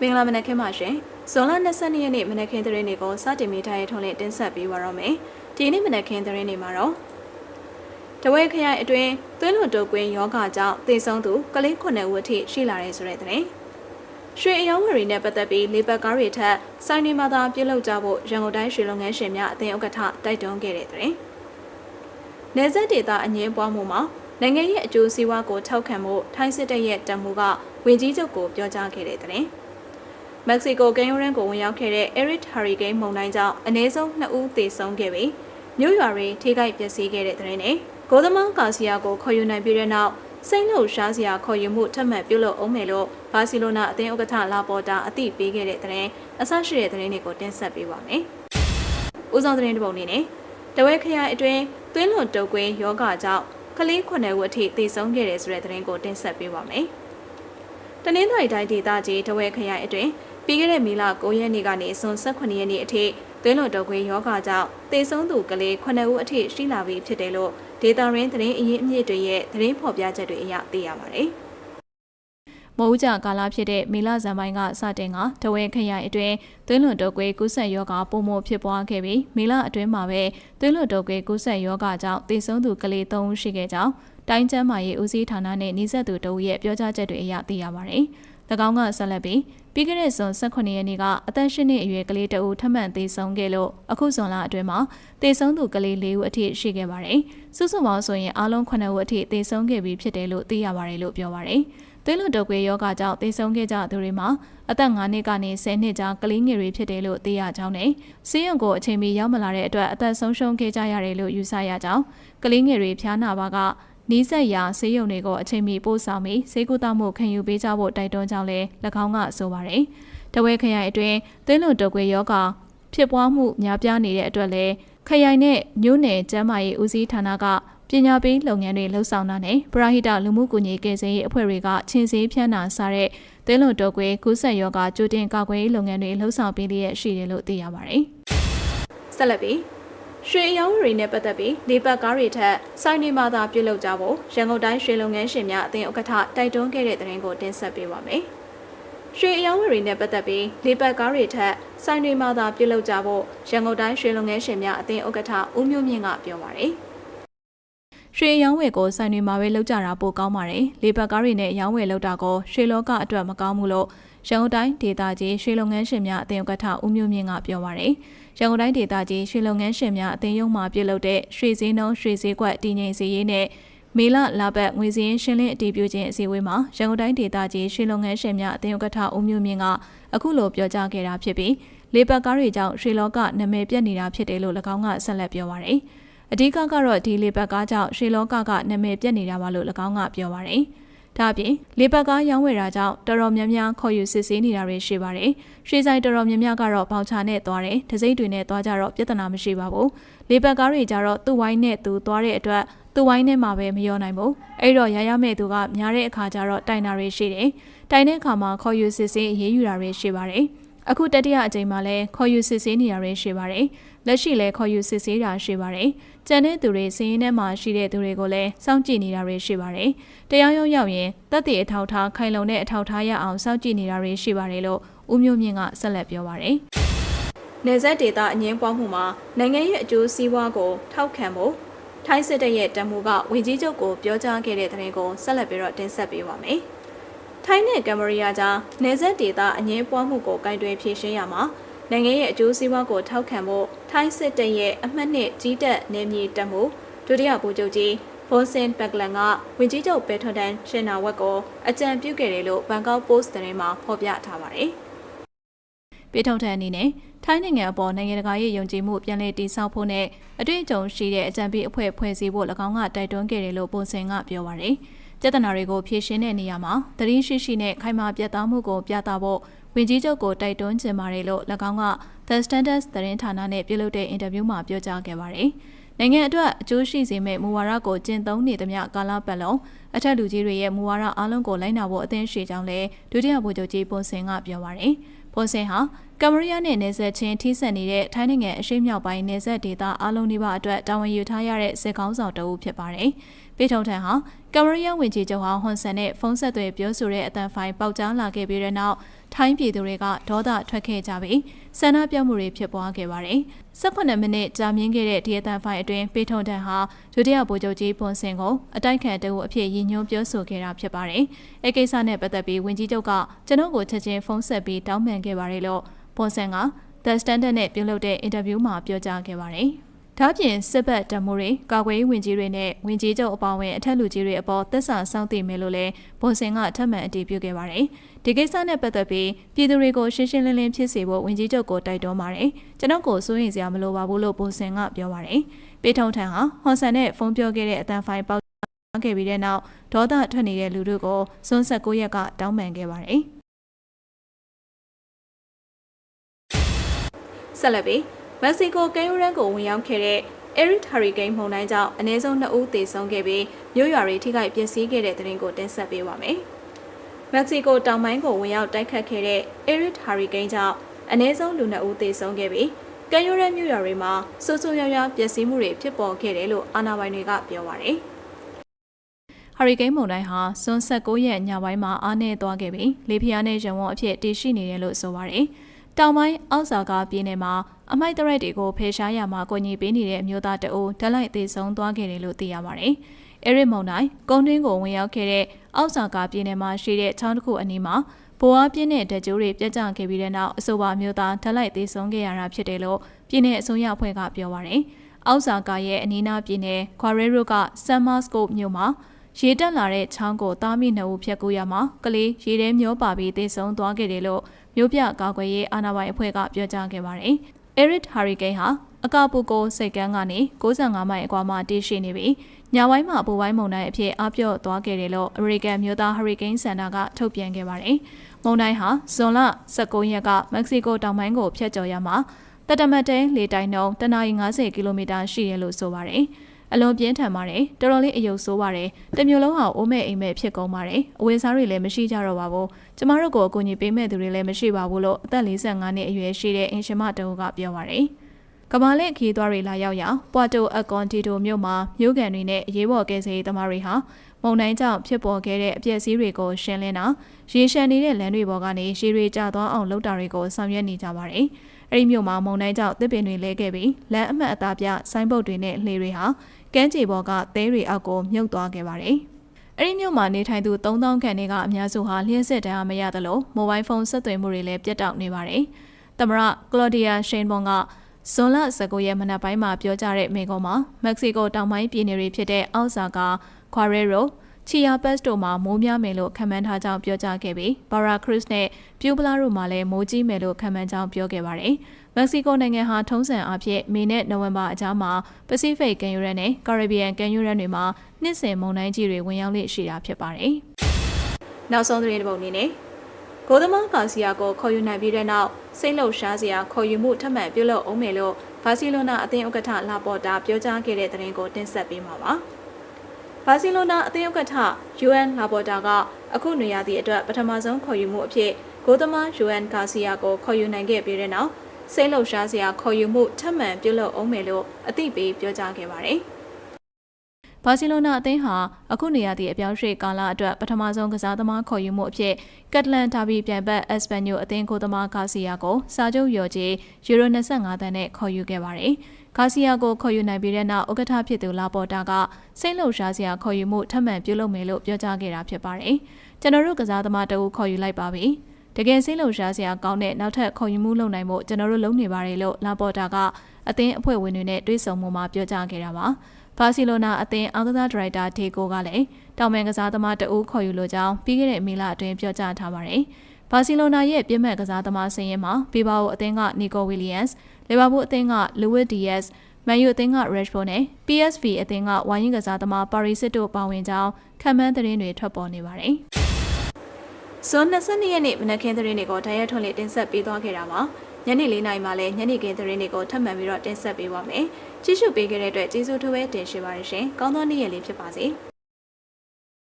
မင်္ဂလာမနက်ခင်းပါရှင်ဇွန်လ22ရက်နေ့မနက်ခင်းသတင်းတွေကိုစတင်မိထားတဲ့ထုံးလင်းတင်ဆက်ပေးပါရမယ်ဒီနေ့မနက်ခင်းသတင်းတွေမှာတော့တဝဲခရိုင်အတွင်းသွေးလွန်တုပ်ကွင်းယောဂကြောင့်သေဆုံးသူကလေး9ဦးအထိရှိလာတဲ့ဆိုတဲ့သတင်းရွှေအယောင်းဝယ်တွေနဲ့ပတ်သက်ပြီးလေပတ်ကားတွေထက်စိုင်းနေမှာသာပြုလုပ်ကြဖို့ရန်ကုန်တိုင်းရွှေလုပ်ငန်းရှင်များအသင်းဥက္ကဋ္ဌတိုက်တွန်းခဲ့တဲ့သတင်းနေဆက်ဒေတာအငင်းပွားမှုမှာနိုင်ငံရဲ့အကျိုးစီးပွားကိုထောက်ခံမှုထိုင်းစစ်တပ်ရဲ့တံမှုကဝင်ကြီးချုပ်ကိုပြောကြားခဲ့တဲ့သတင်း မက္ကဆီကိုကင်ယိုရန်ကိုဝင်ရောက်ခဲ့တဲ့ Eric Hurricane မုန်တိုင်းကြောင့်အနည်းဆုံး2ဦးသေဆုံးခဲ့ပြီးမြို့ရွာတွေထိခိုက်ပျက်စီးခဲ့တဲ့သတင်းနဲ့ဂိုသမောင်ကာစီယာကိုခေါ်ယူနိုင်ပြီးတဲ့နောက်စိတ်လှုပ်ရှားစရာခေါ်ယူမှုထပ်မံပြုလုပ်အောင်မယ်လို့ဘာစီလိုနာအသင်းဥက္ကဋ္ဌလာပေါ်တာအသိပေးခဲ့တဲ့သတင်းအဆရှိတဲ့သတင်းတွေကိုတင်ဆက်ပေးပါမယ်။ဦးဆောင်သတင်းတစ်ပုဒ်အနေနဲ့တဝဲခရိုင်အတွင်းသွင်းလွန်တုပ်ကွင်းယောဂကြောင့်ကလေး9ဦးအထိသေဆုံးခဲ့တဲ့ဆိုတဲ့သတင်းကိုတင်ဆက်ပေးပါမယ်။တနင်္သာရီတိုင်းဒေသကြီးတဝဲခရိုင်အတွင်း ပြီးခဲ့တဲ့မေလ9ရက်နေ့ကနေဇွန်18ရက်နေ့အထိသွေးလွန်တုပ်ကွင်းယောဂကြောင့်သေဆုံးသူကလေး9ဦးအထိရှိလာပြီဖြစ်တယ်လို့ဒေတာရင်းသတင်းအရင်းအမြစ်တွေရဲ့သတင်းဖော်ပြချက်တွေအရသိရပါတယ်။မိုးကြကာလဖြစ်တဲ့မေလဇန်ပိုင်းကစတင်ကတဝဲခရိုင်အတွင်းသွေးလွန်တုပ်ကွေးကူးဆက်ရောဂါပုံမဖြစ်ပွားခဲ့ပြီးမေလအတွင်းမှာပဲသွေးလွန်တုပ်ကွေးကူးဆက်ရောဂါကြောင့်သေဆုံးသူကလေး3ဦးရှိခဲ့ကြောင်းတိုင်းကျန်းမာရေးဦးစီးဌာနနဲ့နှိစက်သူတို့ရဲ့ပြောကြားချက်တွေအရသိရပါတယ်။၎ င်းကဆက်လက်ပြီးပြီးခဲ့တဲ့ဇွန်18ရက်နေ့ကအသက်ရှင်နှစ်အရွယ်ကလေးတအူထပ်မံသေဆုံးခဲ့လို့အခုဇွန်လအတွင်းမှာသေဆုံးသူကလေး၄ဦးအထိရှိခဲ့ပါတယ်။စုစုပေါင်းဆိုရင်အားလုံး9ဦးအထိသေဆုံးခဲ့ပြီးဖြစ်တယ်လို့သိရပါတယ်လို့ပြောပါတယ်။သွေးလွန်တုပ်ကွေးယောဂကြောင့်သေဆုံးခဲ့ကြသူတွေမှာအသက်9နှစ်ကနေ10နှစ်ကြားကလေးငယ်တွေဖြစ်တယ်လို့သိရကြောင်းနဲ့ဆေးရုံကိုအချိန်မီရောက်မလာတဲ့အတွက်အသက်ဆုံးရှုံးခဲ့ကြရတယ်လို့ယူဆရကြောင်းကလေးငယ်တွေဖျားနာပါက နီးစပ်ရာဆေးရုံတွေကိုအချိန်မီပို့ဆောင်ပြီးဆေးကုသမှုခံယူပေးကြဖို့တိုက်တွန်းကြောင်းလည်း၎င်းကဆိုပါတယ်။တဝဲခရိုင်အတွင်းသွေးလွန်တုပ်ကွေးယောဂဖြစ်ပွားမှုများပြားနေတဲ့အတွက်လည်းခရိုင်နဲ့မြို့နယ်ကျန်းမာရေးဦးစီးဌာနကပညာပေးလုပ်ငန်းတွေလှုပ်ဆောင်တာနဲ့ပရာဟိတလူမှုကူညီကယ်ဆယ်ရေးအဖွဲ့တွေကချင်းစည်းဖြန်းနာစားတဲ့သွေးလွန်တုပ်ကွေးကူးစက်ရောဂါကြိုတင်ကာကွယ်ရေးလုပ်ငန်းတွေလှုပ်ဆောင်ပေးလျက်ရှိတယ်လို့သိရပါတယ်။ဆက်လက်ပြီး ရွှေအယောင်းတွေနဲ့ပတ်သက်ပြီးလေပတ်ကားတွေထက်စိုင်းနေမှသာပြုလုပ်ကြဖို့ရန်ကုန်တိုင်းရွှေလုပ်ငန်းရှင်များအသင်းဥက္ကဋ္ဌတိုက်တွန်းခဲ့တဲ့သတင်းကိုတင်ဆက်ပေးပါမယ်။ရွှေအယောင်းတွေနဲ့ပတ်သက်ပြီးလေပတ်ကားတွေထက်စိုင်းနေမှသာပြုလုပ်ကြဖို့ရန်ကုန်တိုင်းရွှေလုပ်ငန်းရှင်များအသင်းဥက္ကဋ္ဌဦးမျိုးမြင့်ကပြောပါတယ်။ ရွှေရောင်းဝယ်ကိုဆိုင်တွေမှာပဲလောက်ကြတာပိုကောင်းပါတယ်။လေပတ်ကားတွေနဲ့ရောင်းဝယ်လောက်တာကိုရွှေလောကအတွက်မကောင်းဘူးလို့ရန်ကုန်တိုင်းဒေသကြီးရွှေလုပ်ငန်းရှင်များအသင်းဥက္ကဋ္ဌဦးမျိုးမြင့်ကပြောပါတယ်။ရန်ကုန်တိုင်းဒေသကြီးရွှေလုပ်ငန်းရှင်များအသင်းရုံးမှပြုလုပ်တဲ့ရွှေစည်းနှုံးရွှေစည်းကွက်တည်ငြိမ်စေရေးနဲ့မေလလာဘတ်ငွေစည်းရှင်းလင်းအတည်ပြုခြင်းအစည်းအဝေးမှာရန်ကုန်တိုင်းဒေသကြီးရွှေလုပ်ငန်းရှင်များအသင်းဥက္ကဋ္ဌဦးမျိုးမြင့်ကအခုလိုပြောကြားခဲ့တာဖြစ်ပြီးလေပတ်ကားတွေကြောင့်ရွှေလောကနာမည်ပြတ်နေတာဖြစ်တယ်လို့၎င်းကဆက်လက်ပြောပါရယ်။ အဓိကကတော့ဒီလေပတ်ကားကြောင့်ရွှေလောကကနာမည်ပြတ်နေတာပါလို့၎င်းကပြောပါရယ်။ဒါအပြင်လေပတ်ကားရောင်းဝယ်တာကြောင့်တော်တော်များများခေါ်ယူစစ်ဆေးနေတာတွေရှိပါတယ်။ရွှေဆိုင်တော်တော်များများကတော့ပေါင်ချနဲ့သွားတယ်။ဒစိမ့်တွေနဲ့သွားကြတော့ပြဿနာမရှိပါဘူး။လေပတ်ကားတွေကြတော့သူ့ဝိုင်းနဲ့သူသွားတဲ့အတွက်သူ့ဝိုင်းနဲ့မှပဲမရောနိုင်ဘူး။အဲ့တော့ရရမဲ့သူကများတဲ့အခါကျတော့တိုင်တာတွေရှိတယ်။တိုင်တဲ့အခါမှာခေါ်ယူစစ်ဆေးအေးအေးယူတာတွေရှိပါတယ်။ အခုတတိယအကြိမ်မှာလည်းခေါ်ယူစစ်ဆေးနေတာတွေရှိပါတယ်။လက်ရှိလည်းခေါ်ယူစစ်ဆေးတာရှိပါတယ်။ကျန်တဲ့သူတွေစည်ရင်းထဲမှာရှိတဲ့သူတွေကိုလည်းစောင့်ကြည့်နေတာတွေရှိပါတယ်။တရားရုံးရောက်ရင်တပ်တည်အထောက်ထားခိုင်လုံတဲ့အထောက်ထားရအောင်စောင့်ကြည့်နေတာတွေရှိပါတယ်လို့ဦးမျိုးမြင့်ကဆက်လက်ပြောပါတယ်။နေဆက်ဒေတာအငင်းပွားမှုမှာနိုင်ငံရဲ့အကျိုးစီးပွားကိုထောက်ခံဖို့ထိုင်းစစ်တပ်ရဲ့တံမိုးကဝင်ကြီးချုပ်ကိုပြောကြားခဲ့တဲ့သတင်းကိုဆက်လက်ပြီးတော့တင်ဆက်ပေးပါမယ်။ ထိုင်းနဲ့ကမ်ဘောဒီးယားကြားနေဆက်ဒေတာအငင်းပွားမှုကိုကင်တွယ်ဖြေရှင်းရမှာနိုင်ငံရဲ့အကျိုးစီးပွားကိုထောက်ခံဖို့ထိုင်းစစ်တပ်ရဲ့အမှတ်နှစ်ကြီးတက်နေမြေတက်မှုဒုတိယဗိုလ်ချုပ်ကြီးဘွန်စင်ဘက်လန်ကဝင်ကြီးချုပ်ပဲထွန်တန်ရှင်နာဝက်ကိုအကြံပြုခဲ့တယ်လို့ဘန်ကောက်ပို့စ်သတင်းမှာဖော်ပြထားပါတယ်။ပြည်ထုံထန်အနေနဲ့ထိုင်းနိုင်ငံအပေါ်နိုင်ငံတကာရဲ့ယုံကြည်မှုပြန်လည်တည်ဆောက်ဖို့နဲ့အတွေ့အကြုံရှိတဲ့အကြံပေးအဖွဲ့ဖွဲ့စည်းဖို့၎င်းကတိုက်တွန်းခဲ့တယ်လို့ပုံစံကပြောပါရယ်။ ပြဿနာတွေကိုဖြေရှင်းတဲ့နေရာမှာတရင်ရှိရှိနဲ့ခိုင်မာပြတ်သားမှုကိုပြသဖို့ဝင်ကြီးချုပ်ကိုတိုက်တွန်းချင်ပါတယ်လို့၎င်းက The Standard သတင်းဌာနနဲ့ပြုလုပ်တဲ့အင်တာဗျူးမှာပြောကြားခဲ့ပါတယ်။နိုင်ငံအတွက်အကျိုးရှိစေမယ့်မူဝါဒကိုကျင့်သုံးနေသမျှကာလပတ်လုံးအထက်လူကြီးတွေရဲ့မူဝါဒအားလုံးကိုလိုက်နာဖို့အသင့်ရှိကြောင်းလည်းဒုတိယဗိုလ်ချုပ်ကြီးပွန်စင်ကပြောပါတယ်။ပွန်စင်ဟာကမ္ဘောဒီးယားနဲ့နယ်စပ်ချင်းထိစပ်နေတဲ့ထိုင်းနိုင်ငံအရှေ့မြောက်ပိုင်းနယ်စပ်ဒေသအားလုံးဒီပါအတွက်တာဝန်ယူထားရတဲ့စစ်ကောင်းဆောင်တအုပ်ဖြစ်ပါတယ်။ပေထုံထန်ဟာ ကမ္ဘောဒီးယားဝန်ကြီးချုပ်ဟောင်းဟွန်ဆန်နဲ့ဖုန်းဆက်သွယ်ပြောဆိုတဲ့အတန်ဖိုင်ပေါက်ကြားလာခဲ့ပြီးတဲ့နောက်ထိုင်းပြည်သူတွေကဒေါသထွက်ခဲ့ကြပြီးဆန္ဒပြမှုတွေဖြစ်ပွားခဲ့ပါတယ်။18မိနစ်ကြာမြင့်ခဲ့တဲ့ဒီအတန်ဖိုင်အတွင်းပေထုံတန်ဟာဒုတိယဗိုလ်ချုပ်ကြီးပွန်စင်ကိုအတိုက်ခံတအုပ်အဖြစ်ရည်ညွှန်းပြောဆိုခဲ့တာဖြစ်ပါတယ်။အဲကိစ္စနဲ့ပတ်သက်ပြီးဝန်ကြီးချုပ်ကကျွန်တော်ကိုချက်ချင်းဖုန်းဆက်ပြီးတောင်းပန်ခဲ့ပါတယ်လို့ပွန်စင်က The Standard နဲ့ပြုလုပ်တဲ့အင်တာဗျူးမှာပြောကြားခဲ့ပါတယ်။ ဒါ့ပြင်စစ်ဘက်တမိုးတွေကာကွယ်ရေးဝန်ကြီးတွေနဲ့ဝန်ကြီးချုပ်အပေါင်းဝင်အထက်လူကြီးတွေအပေါ်သက်စာစောင့်တည်မယ်လို့လည်းဘွန်စင်ကထပ်မံအတည်ပြုခဲ့ပါတယ်။ဒီကိစ္စနဲ့ပတ်သက်ပြီးပြည်သူတွေကိုရှင်းရှင်းလင်းလင်းဖြစ်စေဖို့ဝန်ကြီးချုပ်ကိုတိုက်တွန်းပါတယ်။ကျွန်တော်ကိုစိုးရင်စရာမလိုပါဘူးလို့ဘွန်စင်ကပြောပါတယ်။ပေထုံထံဟာဟွန်ဆန်နဲ့ဖုန်းပြောခဲ့တဲ့အတန်ဖိုင်ပေါက်ခဲ့ပြီးတဲ့နောက်ဒေါသထွက်နေတဲ့လူတို့ကိုစွန်းဆက်9ရက်ကတောင်းပန်ခဲ့ပါတယ်။ဆက်လက်ပြီး မက္ကဆီကိုကမ်းရိုးတန်းကိုဝင်ရောက်ခဲ့တဲ့ Eric Hurricane မုန်တိုင်းကြောင့်အနည်းဆုံး2ဦးသေဆုံးခဲ့ပြီးမြို့ရွာတွေထိခိုက်ပျက်စီးခဲ့တဲ့တဲ့ရင်ကိုတင်ဆက်ပေးပါမယ်။မက္ကဆီကိုတောင်ပိုင်းကိုဝင်ရောက်တိုက်ခတ်ခဲ့တဲ့ Eric Hurricane ကြောင့်အနည်းဆုံးလူ2ဦးသေဆုံးခဲ့ပြီးကမ်းရိုးတန်းမြို့ရွာတွေမှာဆိုးဆိုးရွားရွားပျက်စီးမှုတွေဖြစ်ပေါ်ခဲ့တယ်လို့အာဏာပိုင်တွေကပြောပါတယ်။ဟာရီကိန်းမုန်တိုင်းဟာစွန်းဆက်9ရက်ညပိုင်းမှာအားနည်းသွားခဲ့ပြီးလေပြင်းနဲ့ရဝန်းအဖြစ်တည်ရှိနေတယ်လို့ဆိုပါတယ်။ တောင်ပိုင်းအောက်စာကားပြည်နယ်မှာအမိုက်တရက်တွေကိုဖေရှားရမှာကိုညီပေးနေတဲ့အမျိုးသားတအုပ်ဓာတ်လိုက်သေးဆုံးသွားခဲ့တယ်လို့သိရပါတယ်။အဲရစ်မုန်တိုင်းကုန်းတွင်းကိုဝင်ရောက်ခဲ့တဲ့အောက်စာကားပြည်နယ်မှာရှိတဲ့ချောင်းတစ်ခုအနီးမှာဘိုးအားပြင်းတဲ့တကြိုးတွေပြတ်ကျခဲ့ပြီးတဲ့နောက်အဆိုပါမျိုးသားဓာတ်လိုက်သေးဆုံးခဲ့ရတာဖြစ်တယ်လို့ပြည်내အစိုးရအဖွဲ့ကပြောပါတယ်။အောက်စာကာရဲ့အနီးနားပြည်နယ်ခွာရဲရိုကဆမ်မာစကိုမြို့မှာရေတက်လာတဲ့ချောင်းကိုတားမိနှုတ်ဖြတ်ကူရမှာကလေးရေထဲမျောပါပြီးသေဆုံးသွားခဲ့တယ်လို့မြို့ပြကာကွယ်ရေးအာဏာပိုင်အဖွဲ့ကပြောကြားခဲ့ပါတယ်။ Eric Hurricane ဟာအကာပူကိုစိတ်ကန်းကနေ65မိုင်အကွာမှာတည်ရှိနေပြီးညပိုင်းမှာပူပိုင်းမုန်တိုင်းအဖြစ်အပြော့သွားခဲ့တယ်လို့ American မြို့သား Hurricane Center ကထုတ်ပြန်ခဲ့ပါတယ်။မုန်တိုင်းဟာဇွန်လ19ရက်ကမက္ကဆီကိုတောင်ပိုင်းကိုဖျက်ကျော်ရမှာတတမတ်တဲလေတိုင်နှုန်းတနအီ90ကီလိုမီတာရှိတယ်လို့ဆိုပါတယ်။ အလွန်ပြင်းထန်ပါတယ်တော်တော်လေးအယုတ်ဆိုးပါတယ်တမျိုးလုံးဟာအိုးမဲ့အိမ်မဲ့ဖြစ်ကုန်ပါတယ်အဝယ်စားတွေလည်းမရှိကြတော့ပါဘူးကျမတို့ကိုအကူအညီပေးမဲ့သူတွေလည်းမရှိပါဘူးလို့အသက်45နှစ်အရွယ်ရှိတဲ့အင်ရှင်မတအုပ်ကပြောပါတယ်ကမာလက်ခီးသွားတွေလာရောက်ရာပွာတိုအကွန်တီတိုမြို့မှာမြို့ကန်တွေနဲ့ရေးပေါ်ကယ်ဆယ်ရေးသမားတွေဟာ မုန်တိုင်းကြောင့်ဖြစ်ပေါ်ခဲ့တဲ့အပျက်စီးတွေကိုရှင်းလင်းတာရေရှမ်းနေတဲ့လမ်းတွေပေါ်ကနေရေတွေကျသွားအောင်လုပ်တာတွေကိုဆောင်ရွက်နေကြပါတယ်။အဲဒီမြို့မှာမုန်တိုင်းကြောင့်သစ်ပင်တွေလဲခဲ့ပြီးလမ်းအမှတ်အသားပြဆိုင်းဘုတ်တွေနဲ့လှေတွေဟာကမ်းခြေပေါ်ကသဲတွေအောက်ကိုမြုပ်သွားခဲ့ပါတယ်။အဲဒီမြို့မှာနေထိုင်သူ3000ခန့်တွေကအများစုဟာလျှက်စစ်တန်းမရသလိုမိုဘိုင်းဖုန်းဆက်သွယ်မှုတွေလည်းပြတ်တောက်နေပါတယ်။သမရကလော်ဒီယာရှိန်ဘွန်က ဇွန်လ19ရက်မနက်ပိုင်းမှာပြောကြားတဲ့မိန့်ခွန်းမှာမက္ကဆီကိုတောင်ပိုင်းပြည်နယ်တွေဖြစ်တဲ့အောက်ဆာကာခွာရဲရိုချီယာပက်စ်တို့မှာမိုးများမယ်လို့ခန့်မှန်းထားကြောင်းပြောကြားခဲ့ပြီးဘာရာခရစ်နဲ့ပြူပလာတို့မှာလည်းမိုးကြီးမယ်လို့ခန့်မှန်းကြောင်းပြောခဲ့ပါတယ်။မက္ကဆီကိုနိုင်ငံဟာထုံးစံအဖြစ်မေနဲ့နိုဝင်ဘာအကြားမှာပစိဖိတ်ကမ်းရိုးတန်းနဲ့ကာရစ်ဘီယံကမ်းရိုးတန်းတွေမှာနှစ်စဉ်မုန်တိုင်းကြီးတွေဝင်ရောက်လေ့ရှိတာဖြစ်ပါတယ်။နောက်ဆုံးသတင်းတစ်ပုဒ်အနေနဲ့ ဂိုသမကာစီယာကိုခေါ်ယူနိုင်ပြီးတဲ့နောက်စိတ်လှုပ်ရှားစရာခေါ်ယူမှုထပ်မံပြုလုပ်အောင်မယ်လို့ဘာစီလိုနာအသင်းဥက္ကဋ္ဌလာပေါ်တာပြောကြားခဲ့တဲ့သတင်းကိုတင်ဆက်ပေးမှာပါ။ဘာစီလိုနာအသင်းဥက္ကဋ္ဌ UN လာပေါ်တာကအခုနေရာသည့်အတွက်ပထမဆုံးခေါ်ယူမှုအဖြစ်ဂိုသမာ UN ကာစီယာကိုခေါ်ယူနိုင်ခဲ့ပြီးတဲ့နောက်စိတ်လှုပ်ရှားစရာခေါ်ယူမှုထပ်မံပြုလုပ်အောင်မယ်လို့အသိပေးပြောကြားခဲ့ပါတယ်။ ဘာစီလိုနာအသင်းဟာအခုနေရာသည့်အပြောင်းရွှေ့ကာလအတွက်ပထမဆုံးကစားသမားခေါ်ယူမှုအဖြစ်ကက်တလန်ဒါဘီပြိုင်ဘက်အက်စပန်ညိုအသင်းကိုသမားကာစီယာကိုစာချုပ်ရော်ကြီးယူရို25သန်းနဲ့ခေါ်ယူခဲ့ပါတယ်။ဂါစီယာကိုခေါ်ယူနိုင်ပြီးတဲ့နောက်ဥက္ကဋ္ဌဖြစ်သူလာပေါ်တာကစိတ်လှုပ်ရှားစရာခေါ်ယူမှုထပ်မံပြုလုပ်မယ်လို့ပြောကြားခဲ့တာဖြစ်ပါတယ်။ကျွန်တော်တို့ကစားသမားတအုပ်ခေါ်ယူလိုက်ပါပြီ။တကယ်စိတ်လှုပ်ရှားစရာကောင်းတဲ့နောက်ထပ်ခေါ်ယူမှုလုပ်နိုင်ဖို့ကျွန်တော်တို့လုပ်နေပါတယ်လို့လာပေါ်တာကအသင်းအဖွဲ့ဝင်တွေနဲ့တွေ့ဆုံမှုမှာပြောကြားခဲ့တာပါ။ ဘာစီလိုနာအသင်းအားကစားဒါရိုက်တာဒေကိုကလည်းတောင်ပန်ကစားသမားတအုပ်ခေါ်ယူလိုကြောင်းပြီးခဲ့တဲ့မေလအတွင်းပြောကြားထားပါတယ်။ဘာစီလိုနာရဲ့ပြည့်မဲ့ကစားသမားစင်ရင်မှာဘီဘာအိုအသင်းကနီကိုဝီလီယမ်စ်လီဗာပူးအသင်းကလူဝစ်ဒီယက်စ်မန်ယူအသင်းက Rashford နဲ့ PSV အသင်းကဝိုင်းရင်ကစားသမားပါရီစစ်တို့ပါဝင်ကြောင်းခံမှန်းသတင်းတွေထွက်ပေါ်နေပါတယ်။ဇွန်22ရက်နေ့မနက်ခင်းသတင်းတွေကိုတရက်ထွန်းလေးတင်ဆက်ပေးသွားခဲ့တာပါ။ ညနေ၄နာရီမှလည်းညနေခင်းသတင်းတွေကိုထပ်မံပြီးတော့တင်ဆက်ပေးပါမယ်။ကြည့်ရှုပေးခဲ့တဲ့အတွက်ကျေးဇူးထူးပဲတင်ရှိပါတယ်ရှင်။ကောင်းသောနေ့ရက်လေးဖြစ်ပါစေ။